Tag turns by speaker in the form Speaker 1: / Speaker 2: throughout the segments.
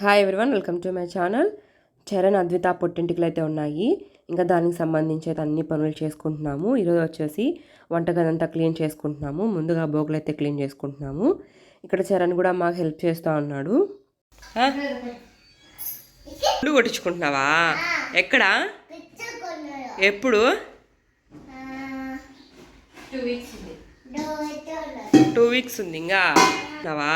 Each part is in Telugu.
Speaker 1: Hi everyone welcome to my channel Charan Advitha పొట్టింటికలు అయితే ఉన్నాయి. ఇంకా దానికి సంబంధించి అయితే అన్ని పనులు చేసుకుంటున్నాము. ఈరోజు వచ్చేసి వంటగది అంతా క్లీన్ చేసుకుంటున్నాము. ముందుగా బోగులు అయితే క్లీన్ చేసుకుంటున్నాము. ఇక్కడ చరణ్ కూడా మాకు హెల్ప్ చేస్తూ ఉన్నాడు? ఇల్లు కొట్టించుకుంటున్నావా? ఎక్కడ? ఎప్పుడు? టూ వీక్స్ ఉంది. ఇంకా ఉన్నావా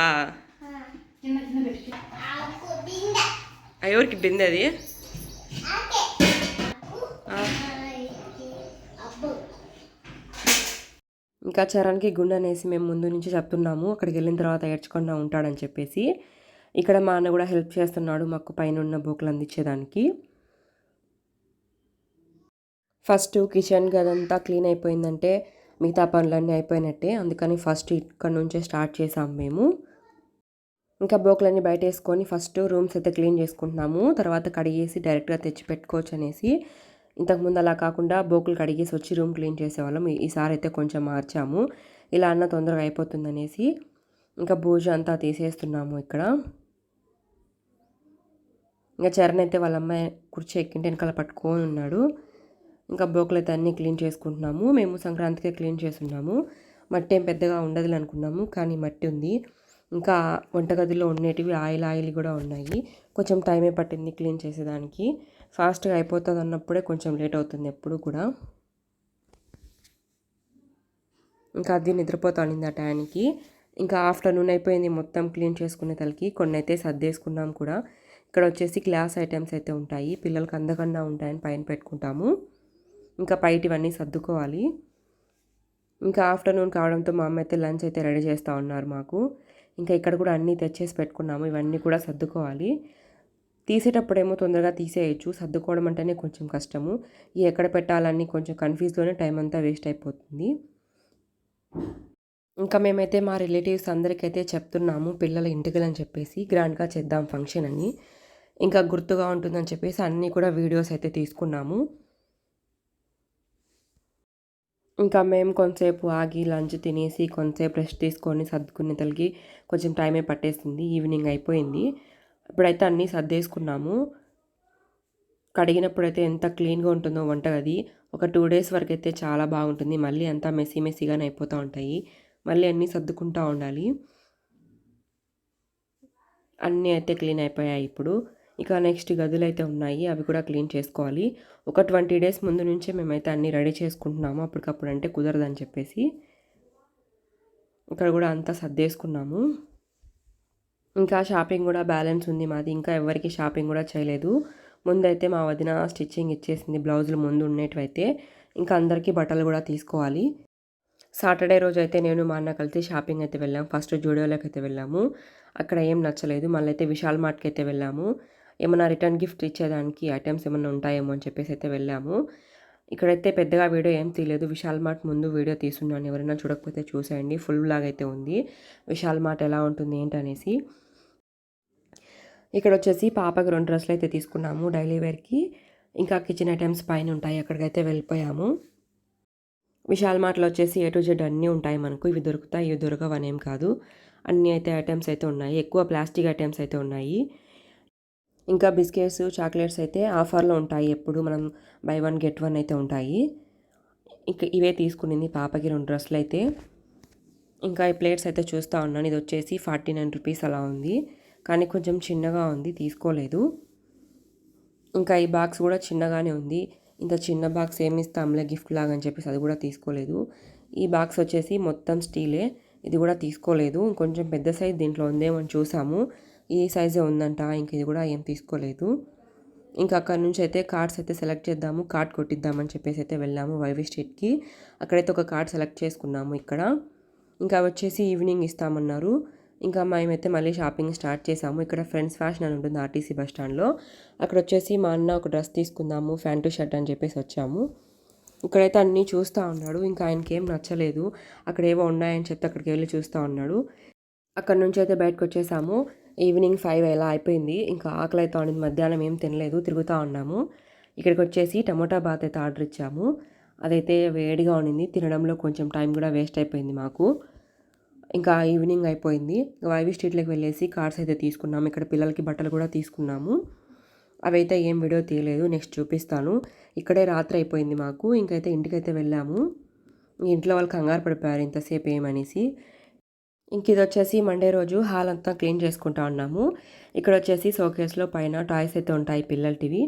Speaker 1: ఆ, ఎవరికి బిందె అది. ఇంకా చరణ్కి గుండె అనేసి మేము ముందు నుంచి చెప్తున్నాము అక్కడికి వెళ్ళిన తర్వాత ఏడ్చకుండా ఉంటాడని చెప్పేసి. ఇక్కడ మా అన్న కూడా హెల్ప్ చేస్తున్నాడు మాకు పైన ఉన్న బోకులు అందించేదానికి. ఫస్ట్ కిచెన్ గదంతా క్లీన్ అయిపోయిందంటే మిగతా పనులన్నీ అయిపోయినట్టే అందుకని ఫస్ట్ ఇక్కడ నుంచే స్టార్ట్ చేసాం మేము. ఇంకా బోకులన్నీ బయట వేసుకొని ఫస్ట్ రూమ్స్ అయితే క్లీన్ చేసుకుంటున్నాము. తర్వాత కడిగేసి డైరెక్ట్గా తెచ్చి పెట్టుకోవచ్చు అనేసి. ఇంతకుముందు అలా కాకుండా బోకులు కడిగేసి వచ్చి రూమ్ క్లీన్ చేసేవాళ్ళం. ఈ- ఈసారి అయితే కొంచెం మార్చాము. ఇలా అన్న తొందరగా అయిపోతుందనేసి. ఇంకా భోజ అంతా తీసేస్తున్నాము ఇక్కడ. ఇంకా చరణ్ అయితే వాళ్ళ అమ్మాయి కుర్చీ ఎక్కింటే వెనకాల పట్టుకొని ఉన్నాడు. ఇంకా బోకులు అయితే అన్నీ క్లీన్ చేసుకుంటున్నాము. మేము సంక్రాంతికే క్లీన్ చేస్తున్నాము. మట్టి ఏం పెద్దగా ఉండదు అనుకున్నాము కానీ మట్టి ఉంది. ఇంకా వంటగదిలో ఉండేటివి ఆయిల్ ఆయిల్ కూడా ఉన్నాయి. కొంచెం టైమే పట్టింది క్లీన్ చేసేదానికి. ఫాస్ట్గా అయిపోతుంది అన్నప్పుడే కొంచెం లేట్ అవుతుంది ఎప్పుడు కూడా. ఇంకా అది నిద్రపోతానింది ఆ టయానికి. ఇంకా ఆఫ్టర్నూన్ అయిపోయింది మొత్తం క్లీన్ చేసుకునే తలకి. కొన్ని అయితే సర్దేసుకున్నాం కూడా. ఇక్కడ వచ్చేసి గ్లాస్ ఐటమ్స్ అయితే ఉంటాయి. పిల్లలకి అందకుండా ఉంటాయని పైన పెట్టుకుంటాము. ఇంకా బయటివన్నీ సర్దుకోవాలి. ఇంకా ఆఫ్టర్నూన్ కావడంతో మా అమ్మ అయితే లంచ్ అయితే రెడీ చేస్తూ ఉన్నారు మాకు. ఇంకా ఇక్కడ కూడా అన్నీ తెచ్చేసి పెట్టుకున్నాము. ఇవన్నీ కూడా సర్దుకోవాలి. తీసేటప్పుడేమో తొందరగా తీసేయచ్చు. సర్దుకోవడం అంటేనే కొంచెం కష్టము. ఈ ఎక్కడ పెట్టాలని కొంచెం కన్ఫ్యూజ్లోనే టైం అంతా వేస్ట్ అయిపోతుంది. ఇంకా మేమైతే మా రిలేటివ్స్ అందరికైతే చెప్తున్నాము పిల్లల ఇంటికలని అని చెప్పేసి గ్రాండ్గా చేద్దాం ఫంక్షన్ అని ఇంకా గుర్తుగా ఉంటుందని చెప్పేసి అన్నీ కూడా వీడియోస్ అయితే తీసుకున్నాము. ఇంకా మేము కొంతసేపు ఆగి లంచ్ తినేసి కొంతసేపు రెస్ట్ తీసుకొని సర్దుకునే తలకి కొంచెం టైమే పట్టేసింది. ఈవినింగ్ అయిపోయింది. ఇప్పుడైతే అన్నీ సర్దేసుకున్నాము. కడిగినప్పుడైతే ఎంత క్లీన్గా ఉంటుందో వంటగది ఒక టూ డేస్ వరకు అయితే చాలా బాగుంటుంది. మళ్ళీ అంతా మెస్సీ మెస్సీగానే అయిపోతూ ఉంటాయి. మళ్ళీ అన్నీ సర్దుకుంటూ ఉండాలి. అన్నీ అయితే క్లీన్ అయిపోయాయి ఇప్పుడు. ఇక నెక్స్ట్ గదులు అయితే ఉన్నాయి అవి కూడా క్లీన్ చేసుకోవాలి. ఒక ట్వంటీ డేస్ ముందు నుంచే మేమైతే అన్నీ రెడీ చేసుకుంటున్నాము అప్పటికప్పుడు అంటే కుదరదని చెప్పేసి. ఇక్కడ కూడా అంతా సర్దేసుకున్నాము. ఇంకా షాపింగ్ కూడా బ్యాలెన్స్ ఉంది మాది ఇంకా ఎవరికి షాపింగ్ కూడా చేయలేదు. ముందైతే మా వదిన స్టిచ్చింగ్ ఇచ్చేసింది బ్లౌజులు ముందు ఉండేటివైతే. ఇంకా అందరికీ బట్టలు కూడా తీసుకోవాలి. సాటర్డే రోజు అయితే నేను మా అన్న కలిసి షాపింగ్ అయితే వెళ్ళాము ఫస్ట్ జూడియోలోకి అయితే వెళ్ళాము. అక్కడ ఏం నచ్చలేదు మళ్ళీ అయితే విశాల్ మార్ట్కి అయితే వెళ్ళాము. ఏమైనా రిటర్న్ గిఫ్ట్ ఇచ్చేదానికి ఐటమ్స్ ఏమైనా ఉంటాయేమో అని చెప్పేసి అయితే వెళ్ళాము. ఇక్కడైతే పెద్దగా వీడియో ఏం తీయలేదు. విశాల్ మార్ట్ ముందు వీడియో తీసున్నాను ఎవరైనా చూడకపోతే చూసేయండి. ఫుల్ బ్లాగ్ అయితే ఉంది. విశాల్ మార్ట్ ఎలా ఉంటుంది ఏంటనేసి. ఇక్కడ వచ్చేసి పాపకి రెండు డ్రెస్సులు అయితే తీసుకున్నాము డైలీ వేర్కి. ఇంకా కిచెన్ ఐటమ్స్ పైన ఉంటాయి. అక్కడికైతే వెళ్ళిపోయాము. విశాల్ మార్ట్లో వచ్చేసి ఏ టు జెడ్ అన్నీ ఉంటాయి మనకు. ఇవి దొరుకుతాయి ఇవి దొరకవనేం కాదు. అన్నీ అయితే ఐటమ్స్ అయితే ఉన్నాయి. ఎక్కువ ప్లాస్టిక్ ఐటమ్స్ అయితే ఉన్నాయి. ఇంకా బిస్కెట్స్ చాక్లెట్స్ అయితే ఆఫర్లో ఉంటాయి. ఎప్పుడు మనం బై వన్ గెట్ వన్ అయితే ఉంటాయి. ఇంకా ఇవే తీసుకునింది పాపకి రెండు డ్రెస్సులు అయితే. ఇంకా ఈ ప్లేట్స్ అయితే చూస్తూ ఉన్నాను. ఇది వచ్చేసి ఫార్టీ నైన్ రూపీస్ అలా ఉంది. కానీ కొంచెం చిన్నగా ఉంది తీసుకోలేదు. ఇంకా ఈ బాక్స్ కూడా చిన్నగానే ఉంది. ఇంత చిన్న బాక్స్ ఏమి ఇస్తాంలే గిఫ్ట్ లాగా అని చెప్పేసి అది కూడా తీసుకోలేదు. ఈ బాక్స్ వచ్చేసి మొత్తం స్టీలే. ఇది కూడా తీసుకోలేదు. కొంచెం పెద్ద సైజ్ దీంట్లో ఉందేమో చూసాము. ఈ సైజే ఉందంట ఇంక ఇది కూడా ఏం తీసుకోలేదు. ఇంకా అక్కడ నుంచి అయితే కార్డ్స్ అయితే సెలెక్ట్ చేద్దాము కార్డ్ కొట్టిద్దామని చెప్పేసి అయితే వెళ్ళాము వైవి స్ట్రీట్కి అక్కడైతే ఒక కార్డ్ సెలెక్ట్ చేసుకున్నాము ఇక్కడ. ఇంకా వచ్చేసి ఈవినింగ్ ఇస్తామన్నారు. ఇంకా మేమైతే మళ్ళీ షాపింగ్ స్టార్ట్ చేసాము. ఇక్కడ ఫ్రెండ్స్ ఫ్యాషన్ అని ఉంటుంది ఆర్టీసీ బస్ స్టాండ్లో. అక్కడ వచ్చేసి మా అన్న ఒక డ్రెస్ తీసుకుందాము ఫ్యాంటు షర్ట్ అని చెప్పేసి వచ్చాము. ఇక్కడైతే అన్నీ చూస్తూ ఉన్నాడు. ఇంకా ఆయనకి ఏం నచ్చలేదు. అక్కడ ఏవో ఉన్నాయని చెప్తే అక్కడికి వెళ్ళి చూస్తూ ఉన్నాడు. అక్కడ నుంచి అయితే బయటకు వచ్చేసాము. ఈవినింగ్ ఫైవ్ ఎలా అయిపోయింది. ఇంకా ఆకలి అయితే ఉండింది మధ్యాహ్నం ఏం తినలేదు. తిరుగుతూ ఉన్నాము. ఇక్కడికి వచ్చేసి టమోటా బాత్ అయితే ఆర్డర్ ఇచ్చాము. అదైతే వేడిగా ఉండింది తినడంలో కొంచెం టైం కూడా వేస్ట్ అయిపోయింది మాకు. ఇంకా ఈవినింగ్ అయిపోయింది. వైవి స్ట్రీట్లోకి వెళ్ళేసి కార్డ్స్ అయితే తీసుకున్నాము. ఇక్కడ పిల్లలకి బట్టలు కూడా తీసుకున్నాము. అవైతే ఏం వీడియో తీయలేదు. నెక్స్ట్ చూపిస్తాను. ఇక్కడే రాత్రి అయిపోయింది మాకు. ఇంకైతే ఇంటికైతే వెళ్ళాము. ఇంట్లో వాళ్ళు కంగారు పడిపోయారు ఇంతసేపు ఏమనేసి. ఇంక ఇది వచ్చేసి మండే రోజు హాల్ అంతా క్లీన్ చేసుకుంటా ఉన్నాము. ఇక్కడ వచ్చేసి షోకేస్లో పైన టాయ్స్ అయితే ఉంటాయి పిల్లలటివి.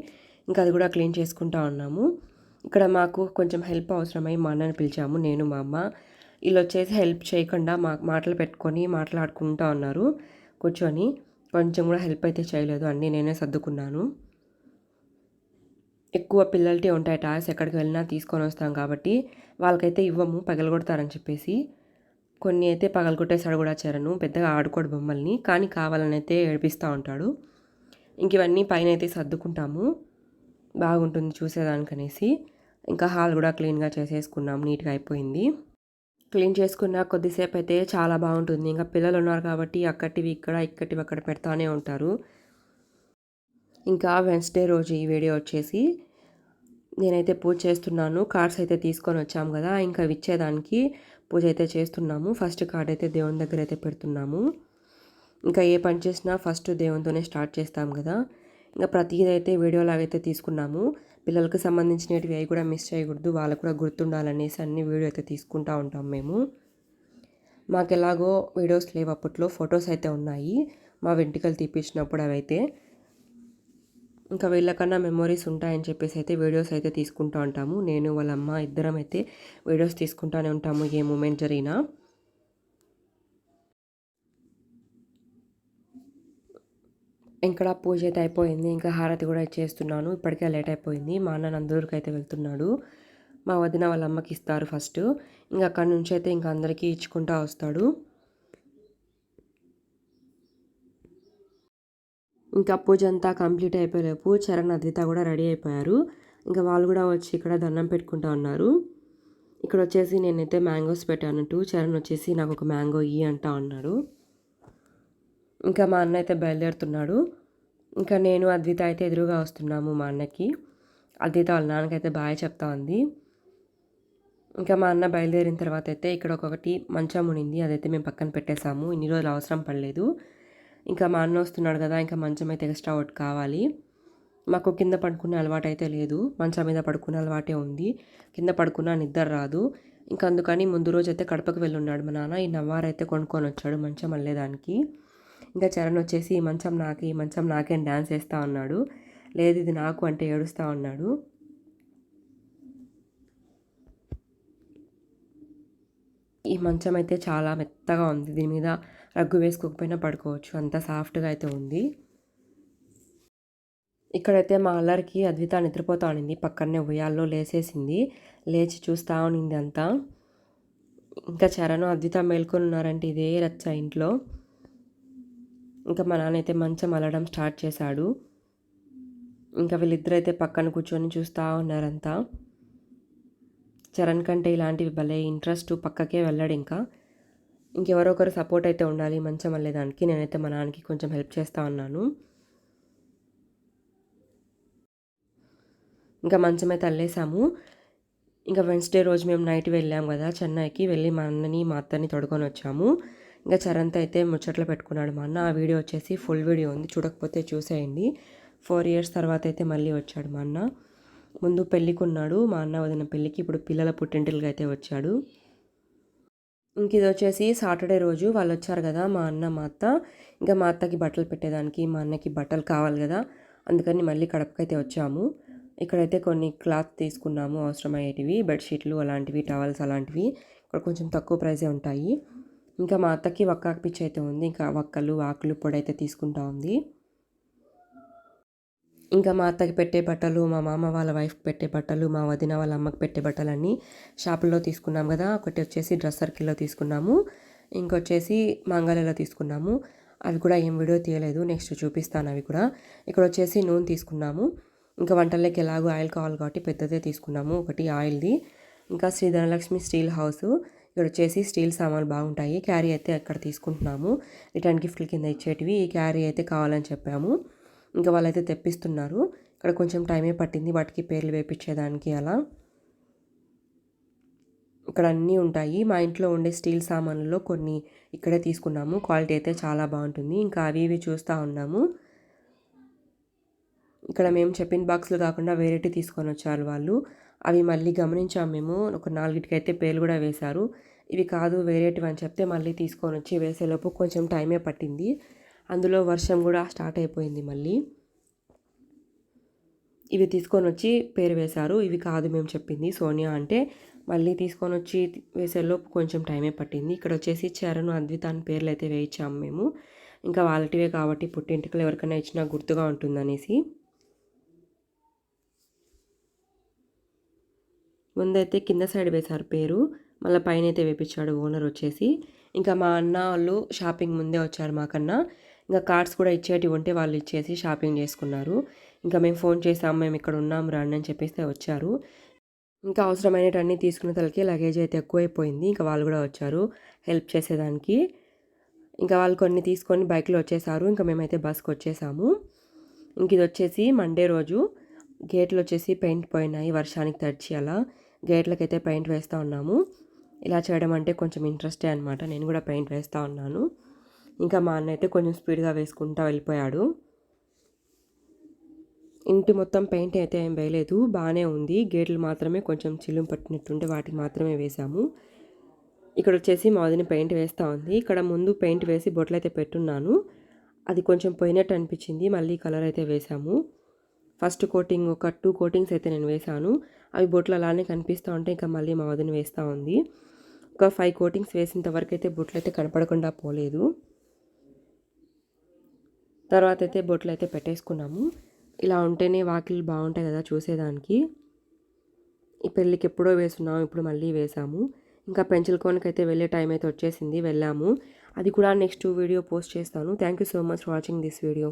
Speaker 1: ఇంకా అది కూడా క్లీన్ చేసుకుంటా ఉన్నాము. ఇక్కడ మాకు కొంచెం హెల్ప్ అవసరమై మా అన్నని పిలిచాము నేను మా అమ్మ. వీళ్ళు వచ్చేసి హెల్ప్ చేయకుండా మా మాటలు పెట్టుకొని మాట్లాడుకుంటా ఉన్నారు. కూర్చొని కొంచెం కూడా హెల్ప్ అయితే చేయలేదు అన్నీ నేనే సర్దుకున్నాను. ఎక్కువ పిల్లలకి ఉంటాయి టాయ్స్ ఎక్కడికి వెళ్ళినా తీసుకొని వస్తాం కాబట్టి వాళ్ళకైతే ఇవ్వము పగలగొడతారని చెప్పేసి. కొన్ని అయితే పగలగొట్టేసాడు కూడా చరణు. పెద్దగా ఆడుకోడు బొమ్మల్ని. కానీ కావాలని అయితే ఏడిపిస్తూ ఉంటాడు. ఇంక ఇవన్నీ పైన అయితే సర్దుకుంటాము. బాగుంటుంది చూసేదానికనేసి ఇంకా హాల్ కూడా క్లీన్గా చేసేసుకున్నాం. నీట్గా అయిపోయింది. క్లీన్ చేసుకున్న కొద్దిసేపు అయితే చాలా బాగుంటుంది. ఇంకా పిల్లలు ఉన్నారు కాబట్టి అక్కటివి ఇక్కడ ఇక్కటివి అక్కడ పెడతానే ఉంటారు. ఇంకా వెన్స్డే రోజు ఈ వీడియో వచ్చేసి నేనైతే పూజ చేస్తున్నాను. కార్డ్స్ అయితే తీసుకొని వచ్చాము కదా. ఇంకా ఇచ్చేదానికి పూజ అయితే చేస్తున్నాము. ఫస్ట్ కార్డ్ అయితే దేవుని దగ్గర అయితే పెడుతున్నాము. ఇంకా ఏ పని చేసినా ఫస్ట్ దేవునితోనే స్టార్ట్ చేస్తాం కదా. ఇంకా ప్రతిదైతే వీడియో లాగైతే తీసుకున్నాము. పిల్లలకు సంబంధించినవి అవి కూడా మిస్ చేయకూడదు. వాళ్ళకు కూడా గుర్తుండాలనేసి అన్ని వీడియో అయితే తీసుకుంటూ ఉంటాం మేము. మాకు ఎలాగో వీడియోస్ లేవు అప్పట్లో. ఫొటోస్ అయితే ఉన్నాయి. మా వెంట్రుకలు తీపించినప్పుడు అవైతే. ఇంకా వీళ్ళకన్నా మెమొరీస్ ఉంటాయని చెప్పేసి అయితే వీడియోస్ అయితే తీసుకుంటూ ఉంటాము. నేను వాళ్ళ అమ్మ ఇద్దరం అయితే వీడియోస్ తీసుకుంటూనే ఉంటాము ఏ మూమెంట్ జరిగినా. ఇక్కడ పూజ అయితే అయిపోయింది. ఇంకా హారతి కూడా ఇచ్చేస్తున్నాను ఇప్పటికే లేట్ అయిపోయింది. మా అన్న నందూరుకి అయితే వెళ్తున్నాడు. మా వదిన వాళ్ళ అమ్మకి ఇస్తారు ఫస్ట్ ఇంకా అక్కడి నుంచి అయితే ఇంకా అందరికీ ఇచ్చుకుంటా వస్తాడు. ఇంకా పూజ అంతా కంప్లీట్ అయిపోయేలోపు చరణ్ అద్విత కూడా రెడీ అయిపోయారు. ఇంకా వాళ్ళు కూడా వచ్చి ఇక్కడ దండం పెట్టుకుంటా ఉన్నారు. ఇక్కడ వచ్చేసి నేనైతే మ్యాంగోస్ పెట్టాను టూ చరణ్ వచ్చేసి నాకు ఒక మ్యాంగో ఇయ్యి అంటా ఉన్నాడు. ఇంకా మా అన్న అయితే బయలుదేరుతున్నాడు. ఇంకా నేను అద్విత అయితే ఎదురుగా వస్తున్నాము మా అన్నకి. అద్విత వాళ్ళ నాన్నకైతే బాగా చెప్తా ఉంది. ఇంకా మా అన్న బయలుదేరిన తర్వాత అయితే ఇక్కడ ఒకటి మంచం ఉండింది అదైతే మేము పక్కన పెట్టేశాము. ఇన్ని రోజులు అవసరం పడలేదు. ఇంకా మా అన్న వస్తున్నాడు కదా ఇంకా మంచం అయితే ఎక్స్ట్రా ఒకటి కావాలి. మాకు కింద పడుకునే అలవాటు అయితే లేదు. మంచం మీద పడుకునే అలవాటే ఉంది. కింద పడుకున్నా నిద్ర రాదు. ఇంకా అందుకని ముందు రోజు అయితే కడపకు వెళ్ళున్నాడు మా నాన్న. ఈ నవ్వారైతే కొనుక్కొని వచ్చాడు మంచం అల్లేదానికి. ఇంకా చరణ్ వచ్చేసి ఈ మంచం నాకు ఈ మంచం నాకేం డ్యాన్స్ వేస్తూ ఉన్నాడు లేదు ఇది నాకు అంటే ఏడుస్తూ ఉన్నాడు ఈ మంచం అయితే చాలా మెత్తగా ఉంది. దీని మీద రగ్గు వేసుకోకపోయినా పడుకోవచ్చు. అంత సాఫ్ట్గా అయితే ఉంది. ఇక్కడైతే మా అల్లరికి అద్విత నిద్రపోతా ఉన్నింది పక్కనే ఉయ్యాల్లో లేసేసింది. లేచి చూస్తూ ఉన్నింది అంతా. ఇంకా చరణ్ అద్విత మేల్కొని ఉన్నారంటే ఇదే రచ్చ ఇంట్లో. ఇంకా మా నాన్న అయితే మంచం అల్లడం స్టార్ట్ చేశాడు. ఇంకా వీళ్ళిద్దరైతే పక్కన కూర్చొని చూస్తూ ఉన్నారంతా. చరణ్ కంటే ఇలాంటివి భలే ఇంట్రెస్ట్ పక్కకే వెళ్ళాడు ఇంకా. ఇంకెవరో ఒకరు సపోర్ట్ అయితే ఉండాలి మంచం అల్లేదానికి నేనైతే మా నాన్నకి కొంచెం హెల్ప్ చేస్తూ ఉన్నాను ఇంకా మంచం అయితే అల్లేసాము. ఇంకా వెన్స్డే రోజు మేము నైట్ వెళ్ళాము కదా చెన్నైకి వెళ్ళి మా అన్నని మా అత్తని తొడుకొని వచ్చాము. ఇంకా చరణ్తో అయితే ముచ్చట్లు పెట్టుకున్నాడు మా అన్న. ఆ వీడియో వచ్చేసి ఫుల్ వీడియో ఉంది చూడకపోతే చూసేయండి. ఫోర్ ఇయర్స్ తర్వాత అయితే మళ్ళీ వచ్చాడు మా అన్న. ముందు పెళ్ళికి ఉన్నాడు మా అన్న వదిన పెళ్ళికి ఇప్పుడు పిల్లల పుట్టింటికి అయితే వచ్చాడు. ఇంక ఇది వచ్చేసి సాటర్డే రోజు వాళ్ళు వచ్చారు కదా మా అన్న మా అత్త. ఇంకా మా అత్తకి బట్టలు పెట్టేదానికి మా అన్నకి బట్టలు కావాలి కదా అందుకని మళ్ళీ కడపకైతే వచ్చాము. ఇక్కడైతే కొన్ని క్లాత్ తీసుకున్నాము అవసరమయ్యేటివి బెడ్షీట్లు అలాంటివి టవల్స్ అలాంటివి. ఇక్కడ కొంచెం తక్కువ ప్రైజే ఉంటాయి. ఇంకా మా అత్తకి వక్క పిచ్చి అయితే ఉంది ఇంకా వక్కలు ఆకులు పొడి అయితే తీసుకుంటా ఉంది. ఇంకా మా అత్తకి పెట్టే బట్టలు మా మామ వాళ్ళ వైఫ్కి పెట్టే బట్టలు మా వదిన వాళ్ళ అమ్మకి పెట్టే బట్టలన్నీ షాపుల్లో తీసుకున్నాం కదా. ఒకటి వచ్చేసి డ్రెస్ సర్కిల్లో తీసుకున్నాము. ఇంకొచ్చేసి మంగళలో తీసుకున్నాము. అవి కూడా ఏం వీడియో తీయలేదు. నెక్స్ట్ చూపిస్తాను అవి కూడా. ఇక్కడ వచ్చేసి నూనె తీసుకున్నాము. ఇంకా వంటల్లోకి ఎలాగో ఆయిల్ కావాలి కాబట్టి పెద్దదే తీసుకున్నాము. ఒకటి ఆయిల్ది. ఇంకా శ్రీ ధనలక్ష్మి స్టీల్ హౌస్. ఇక్కడ వచ్చేసి స్టీల్ సామాన్లు బాగుంటాయి. క్యారీ అయితే అక్కడ తీసుకుంటున్నాము. రిటర్న్ గిఫ్ట్ల కింద ఇచ్చేటివి. ఈ క్యారీ అయితే కావాలని చెప్పాము. ఇంకా వాళ్ళైతే తెప్పిస్తున్నారు. ఇక్కడ కొంచెం టైమే పట్టింది వాటికి పేర్లు వేపించేదానికి అలా. ఇక్కడ అన్నీ ఉంటాయి. మా ఇంట్లో ఉండే స్టీల్ సామాన్లలో కొన్ని ఇక్కడే తీసుకున్నాము. క్వాలిటీ అయితే చాలా బాగుంటుంది. ఇంకా అవి ఇవి చూస్తూ ఉన్నాము. ఇక్కడ మేము చెప్పిన బాక్స్లు కాకుండా వేరేటి తీసుకొని వచ్చారు వాళ్ళు. అవి మళ్ళీ గమనించాం మేము. ఒక నాలుగిటికి అయితే పేర్లు కూడా వేశారు. ఇవి కాదు వేరేటివి అని చెప్తే మళ్ళీ తీసుకొని వచ్చి వేసేలోపు కొంచెం టైమే పట్టింది. అందులో వర్షం కూడా స్టార్ట్ అయిపోయింది మళ్ళీ. ఇవి తీసుకొని వచ్చి పేరు వేశారు. ఇవి కాదు మేము చెప్పింది సోనియా అంటే. మళ్ళీ తీసుకొని వచ్చి వేసేలోపు కొంచెం టైమే పట్టింది. ఇక్కడ వచ్చేసి చరణ్ అద్విత అని పేర్లు అయితే వేయించాము మేము. ఇంకా వాళ్ళటివే కాబట్టి పుట్టింటికలు ఎవరికైనా ఇచ్చినా గుర్తుగా ఉంటుందనేసి. ముందైతే కింద సైడ్ వేశారు పేరు. మళ్ళీ పైన అయితే వేపించాడు ఓనర్ వచ్చేసి. ఇంకా మా అన్న వాళ్ళు షాపింగ్ ముందే వచ్చారు మాకన్నా. ఇంకా కార్డ్స్ కూడా ఇచ్చేటివి ఉంటే వాళ్ళు ఇచ్చేసి షాపింగ్ చేసుకున్నారు. ఇంకా మేము ఫోన్ చేసాం మేము ఇక్కడ ఉన్నాం రండి అని చెప్పేస్తే వచ్చారు. ఇంకా అవసరమైనటన్నీ తీసుకున్న తలకి లగేజ్ అయితే ఎక్కువైపోయింది. ఇంకా వాళ్ళు కూడా వచ్చారు హెల్ప్ చేసేదానికి. ఇంకా వాళ్ళు కొన్ని తీసుకొని బైక్లో వచ్చేసారు. ఇంకా మేమైతే బస్కి వచ్చేసాము. ఇంక ఇది వచ్చేసి మండే రోజు. గేట్లు వచ్చేసి పెయింట్ పోయినాయి వర్షానికి తడిచి అలా. గేట్లకైతే పెయింట్ వేస్తూ ఉన్నాము. ఇలా చేయడం అంటే కొంచెం ఇంట్రెస్టే అనమాట నేను కూడా పెయింట్ వేస్తూ ఉన్నాను. ఇంకా మా అన్న అయితే కొంచెం స్పీడ్గా వేసుకుంటా వెళ్ళిపోయాడు. ఇంటి మొత్తం పెయింట్ అయితే ఏం వేయలేదు బాగానే ఉంది. గేట్లు మాత్రమే కొంచెం చిల్లుం పట్టినట్టుంటే వాటికి మాత్రమే వేసాము ఇక్కడ వచ్చేసి మాదిని పెయింట్ వేస్తూ ఉంది. ఇక్కడ ముందు పెయింట్ వేసి బొట్లు అయితే పెట్టున్నాను. అది కొంచెం పోయినట్టు అనిపించింది. మళ్ళీ కలర్ అయితే వేసాము ఫస్ట్ కోటింగ్ ఒక టూ కోటింగ్స్ అయితే నేను వేశాను. అవి బొట్లు అలానే కనిపిస్తూ ఉంటే ఇంకా మళ్ళీ మా వదిన వేస్తూ ఉంది. ఒక ఫైవ్ కోటింగ్స్ వేసినంత వరకు అయితే బొట్లు అయితే కనపడకుండా పోలేదు. తర్వాత అయితే బొట్లు అయితే పెట్టేసుకున్నాము. ఇలా ఉంటేనే వాకిలు బాగుంటాయి కదా చూసేదానికి. ఈ పెళ్ళికి ఎప్పుడో వేసున్నాము ఇప్పుడు మళ్ళీ వేసాము. ఇంకా పెన్సిల్ కోనకైతే అయితే వెళ్ళే టైం అయితే వచ్చేసింది వెళ్ళాము. అది కూడా నెక్స్ట్ వీడియో పోస్ట్ చేస్తాను. Thank you so much for watching this video